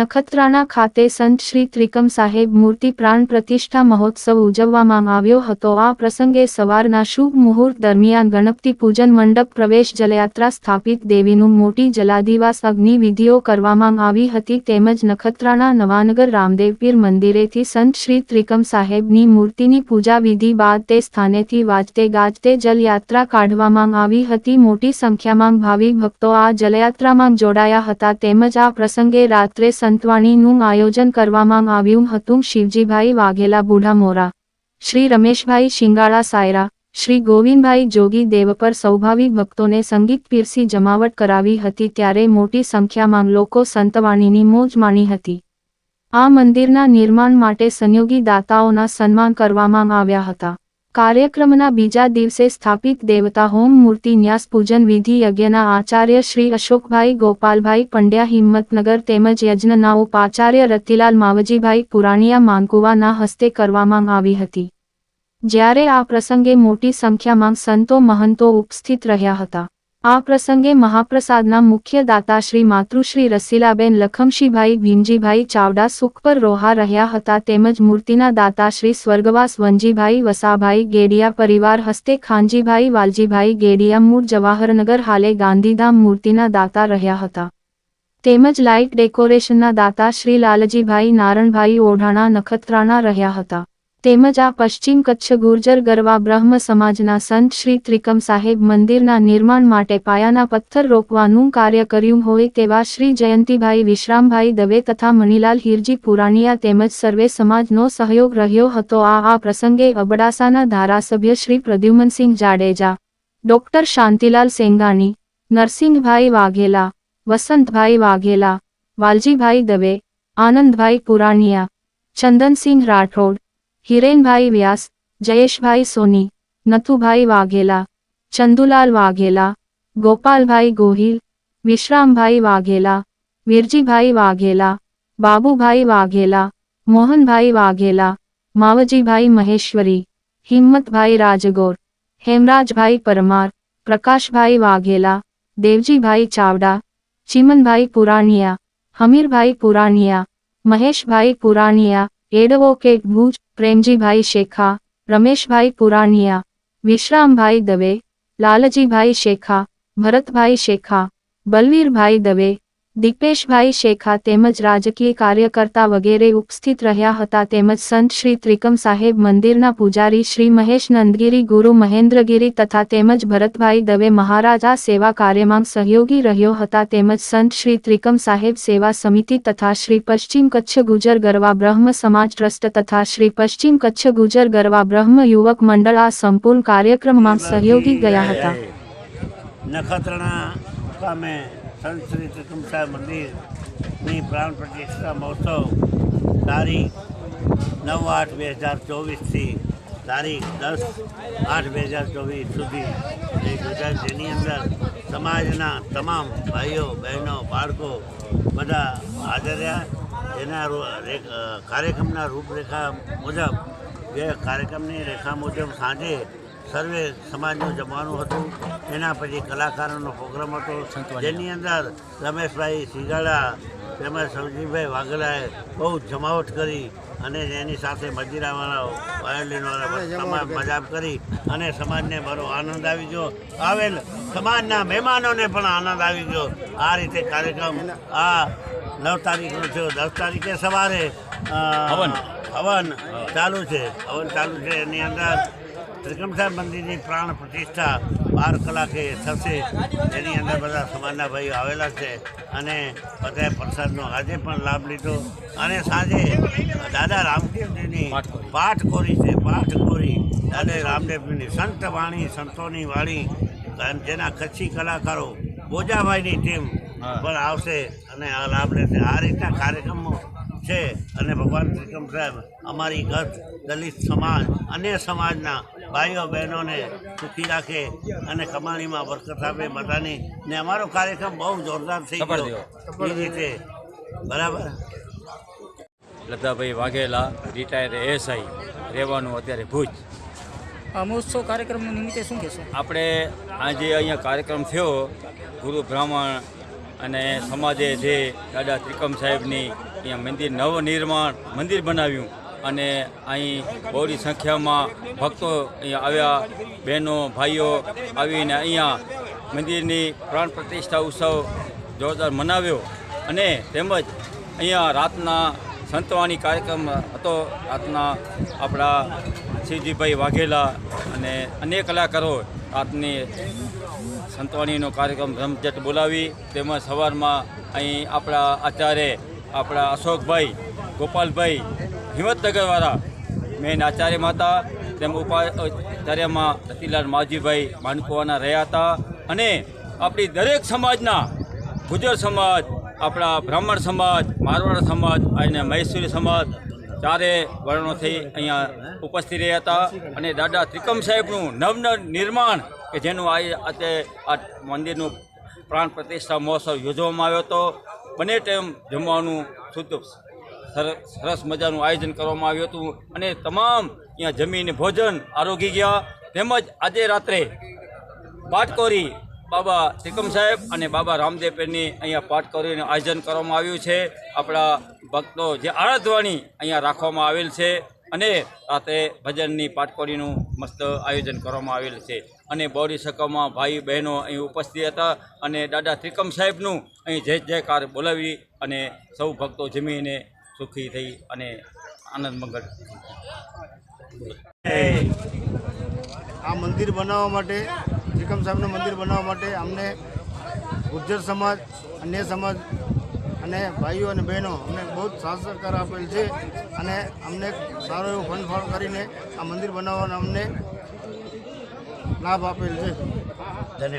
નખત્રાણા ખાતે સંત શ્રી ત્રિકમ સાહેબ મૂર્તિ પ્રાણ પ્રતિષ્ઠા મહોત્સવ ઉજવવામાં આવ્યો હતો. આ પ્રસંગે સવારના શુભ મુહૂર્ત દરમિયાન ગણપતિ પૂજન મંડપ પ્રવેશ જલયાત્રા સ્થાપિત. દેવીનું મોટી જલાધિવાસ અગ્નિ વિધિઓ કરવામાં આવી હતી તેમજ નખત્રાણા નવાનગર રામદેવપીર મંદિરેથી સંત શ્રી ત્રિકમ સાહેબની મૂર્તિની પૂજા વિધિ બાદ તે સ્થાનેથી વાજતે ગાજતે જલયાત્રા કાઢવામાં આવી હતી. મોટી સંખ્યામાં ભાવિક ભક્તો આ જલયાત્રામાં જોડાયા હતા તેમજ આ પ્રસંગે રાત્રે સંતવાણીનું આયોજન કરવામાં આવ્યું હતું. શિવજીભાઈ વાઘેલા બુઢા મોરા, શ્રી રમેશભાઈ શિંગાળા સાયરા, શ્રી ગોવિંદભાઈ જોગી દેવ પર સૌભાવિક ભક્તોને સંગીત પીરસી જમાવટ કરાવી હતી. ત્યારે મોટી સંખ્યામાં લોકો સંતવાણીની મોજ માણી હતી. આ મંદિરના નિર્માણ માટે સંયોગી દાતાઓના સન્માન કરવામાં આવ્યા હતા. કાર્યક્રમના બીજા દિવસે સ્થાપિત દેવતા હોમ મૂર્તિ ન્યાસ પૂજન વિધિ યજ્ઞના આચાર્ય શ્રી અશોકભાઈ ગોપાલભાઈ પંડ્યા હિંમતનગર તેમજ યજ્ઞના ઉપાચાર્ય રતિલાલ માવજીભાઈ પુરાણીયા માંગુવાના હસ્તે કરવામાં આવી હતી. જ્યારે આ પ્રસંગે મોટી સંખ્યામાં સંતો મહંતો ઉપસ્થિત રહ્યા હતા. આ પ્રસંગે મહાપ્રસાદના મુખ્ય દાતા શ્રી માતૃશ્રી રસીલાબેન લખમશીભાઈ ભીમજીભાઈ ચાવડા સુખ પર રોહા રહ્યા હતા તેમજ મૂર્તિના દાતા શ્રી સ્વર્ગવાસ વંજીભાઈ વસાભાઈ ગેડિયા પરિવાર હસ્તે ખાનજીભાઈ વાલજીભાઈ ગેડિયા મૂળ જવાહરનગર હાલે ગાંધીધામ મૂર્તિના દાતા રહ્યા હતા. તેમજ લાઇટ ડેકોરેશનના દાતા શ્રી લાલજીભાઈ નારણભાઈ ઓઢાણા નખત્રાણા રહ્યા હતા. તેમજ આ પશ્ચિમ કચ્છ ગુર્જર ગરવા બ્રહ્મ સમાજના સંત શ્રી ત્રિકમ સાહેબ મંદિરના નિર્માણ માટે પાયાના પથ્થર રોપવાનું કાર્ય કર્યું હોય તેવા શ્રી જયંતિભાઈ વિશ્રામભાઈ દવે તથા મણિલાલ હિરજી પુરાણીયા તેમજ સર્વે સમાજનો સહયોગ રહ્યો હતો. આ આ પ્રસંગે અબડાસાના ધારાસભ્ય શ્રી પ્રદ્યુમનસિંહ જાડેજા, ડોક્ટર શાંતિલાલ સેંગાણી, નરસિંહભાઈ વાઘેલા, વસંતભાઈ વાઘેલા, વાલજીભાઈ દવે, આનંદભાઈ પુરાણીયા, ચંદનસિંહ રાઠોડ હિરેનભાઈ વ્યાસ જયેશભાઈ સોની નથુભાઈ વાઘેલા ચંદુલાલ વાઘેલા ગોપાલભાઈ ગોહિલ વિશ્રામભાઈ વાઘેલા વિરજીભાઈ વાઘેલા બાબુભાઈ વાઘેલા મોહનભાઈ વાઘેલા માવજીભાઈ મહેશ્વરી હિંમતભાઈ રાજગોર હેમરાજભાઈ પરમાર પ્રકાશભાઈ વાઘેલા દેવજીભાઈ ચાવડા ચિમનભાઈ પુરાણીયા હમીરભાઈ પુરાણીયા મહેશભાઈ પુરાણીયા એડવોકેટ ભુજ પ્રેમજીભાઈ શેખા રમેશભાઈ પુરાણીયા વિશ્રામભાઈ દવે લાલજીભાઈ શેખા ભરતભાઈ શેખા બલવીરભાઈ દવે દીપેશભાઈ શેખા તેમજ રાજકીય કાર્યકર્તા વગેરે ઉપસ્થિત રહ્યા હતા તેમજ સંત શ્રી ત્રિકમ સાહેબ મંદિરના પૂજારી શ્રી મહેશ નંદગીરી ગુરુ મહેન્દ્રગીરી તથા તેમજ ભરતભાઈ દવે મહારાજ સેવા કાર્યમાં સહયોગી રહ્યો હતા તેમજ સંત શ્રી ત્રિકમ સાહેબ સેવા સમિતિ તથા શ્રી પશ્ચિમ કચ્છ ગુજર ગરવા બ્રહ્મ સમાજ ટ્રસ્ટ તથા શ્રી પશ્ચિમ કચ્છ ગુજર ગરવા બ્રહ્મ યુવક મંડળ આ સંપૂર્ણ કાર્યક્રમમાં સહયોગી ગયા હતા નખત્રાણા સંત શ્રી ત્રિકમ મંદિરની પ્રાણ પ્રતિષ્ઠા મહોત્સવ, તારીખ નવ આઠ બે હજાર ચોવીસથી તારીખ દસ આઠ બે હજાર ચોવીસ સુધી એ યોજાય જેની અંદર સમાજના તમામ ભાઈઓ, બહેનો, બાળકો બધા હાજર રહ્યા. રૂ- કાર્યક્રમના રૂપરેખા મુજબ જે કાર્યક્રમની રેખા મુજબ સાંજે સર્વે સમાજનું જમવાનું હતું એના પછી કલાકારોનો પ્રોગ્રામ હતો. જેની અંદર રમેશભાઈ સિગાડા તેમજ સવજીભાઈ વાઘેલાએ બહુ જમાવટ કરી અને એની સાથે મજીરાવાળા વાયોલિનવાળા તમામ મજાક કરી અને સમાજને બરો આનંદ આવી ગયો. આવેલ સમાજના મહેમાનોને પણ આનંદ આવી ગયો. આ રીતે કાર્યક્રમ આ નવ તારીખનો થયો. દસ તારીખે સવારે હવન. હવન ચાલુ છે. હવન ચાલુ છે. એની અંદર ત્રિકમ સાહેબ મંદિરની પ્રાણ પ્રતિષ્ઠા બાર કલાકે થશે એની અંદર બધા સમાજના ભાઈઓ આવેલા છે અને બધાએ પ્રસાદનો આજે પણ લાભ લીધો અને સાંજે દાદા રામદેવજીની. પાઠખોરી છે પાઠખોરી દાદા રામદેવજીની સંત વાણી સંતોની વાણી જેના કચ્છી કલાકારો બોજાભાઈની ટીમ. પણ આવશે અને આ લાભ લેશે આ રીતના કાર્યક્રમો છે અને ભગવાન ત્રિકમ સાહેબ અમારી ગત દલિત સમાજ અન્ય સમાજના ભાઈઓ બહેનોને સુખી રાખે અને કમાણીમાં બરકત આપે બધાની ને અમારો કાર્યક્રમ બહુ જોરદાર થઈ ગયો. એ રીતે બરાબર. લતાભાઈ વાઘેલા રિટાયર એસઆઈ રહેવાનું અત્યારે ભુજ. આ મહોત્સવ કાર્યક્રમ નિમિત્તે શું કહેશો? આપણે આજે અહીંયા કાર્યક્રમ થયો ગુરુ બ્રાહ્મણ અને સમાજે જે દાદા ત્રિકમ સાહેબની અહીંયા મંદિર નવનિર્માણ મંદિર બનાવ્યું અને અહીં બહોળી સંખ્યામાં ભક્તો અહીંયા આવ્યા, બહેનો, ભાઈઓ આવીને અહીંયા મંદિરની પ્રાણ પ્રતિષ્ઠા ઉત્સવ જોરદાર મનાવ્યો અને તેમજ અહીંયા રાતના સંતવાણી કાર્યક્રમ હતો. રાતના આપણા શિવજીભાઈ વાઘેલા અને અનેક કલાકારો રાતની સંતવાણીનો કાર્યક્રમ રમઝટ બોલાવી તેમજ સવારમાં અહીં આપણા આચાર્ય આપણા અશોકભાઈ, ગોપાલભાઈ, હિંમતનગરવાળા, મેન આચાર્ય માતા, તેમ ઉપાચાર્યમાં રતિલાલ માજીભાઈ માનકુવાના રહ્યા હતા અને આપણી દરેક સમાજના ગુજર સમાજ, આપણા બ્રાહ્મણ સમાજ, મારવાડ સમાજ અને મૈસૂરી સમાજ ચારે વર્ણોથી અહીંયા ઉપસ્થિત રહ્યા હતા અને દાદા ત્રિકમ સાહેબનું નવન નિર્માણ કે જેનું આજે આ મંદિરનું પ્રાણ પ્રતિષ્ઠા મહોત્સવ યોજવામાં આવ્યો હતો. બને ટાઈમ જમવાનું શુદ્ધ સરસ મજાનું આયોજન કરવામાં આવ્યું હતું અને તમામ અહીંયા જમીને ભોજન આરોગી ગયા. તેમજ આજે રાત્રે પાટકોરી બાબા ત્રિકમ સાહેબ અને બાબા રામદેવની અહીંયા પાટકોરીનું આયોજન કરવામાં આવ્યું છે. આપણા ભક્તો જે આરાધવાણી અહીંયા રાખવામાં આવેલ છે. અને રાતે ભજનની પાટકોડીનું મસ્ત આયોજન કરવામાં આવેલ છે. અને બોડી સકમમાં ભાઈ બહેનો અહીં ઉપસ્થિત હતા અને દાદા ત્રિકમ સાહેબનું અહીં જય જયકાર બોલાવી અને સૌ ભક્તો જમીને સુખી થઈ અને આનંદ મંગળ. આ મંદિર બનાવવા માટે, ત્રિકમ સાહેબનું મંદિર બનાવવા માટે અમને ગુર્જર સમાજ, અન્ય સમાજ અને ભાઈઓ અને બહેનો અમને બહુ જ સાથ સહકાર આપેલ છે અને અમને સારો એવો ફંડફાળ કરીને આ મંદિર બનાવવાનો અમને લાભ આપેલ છે. ધન્યવાદ.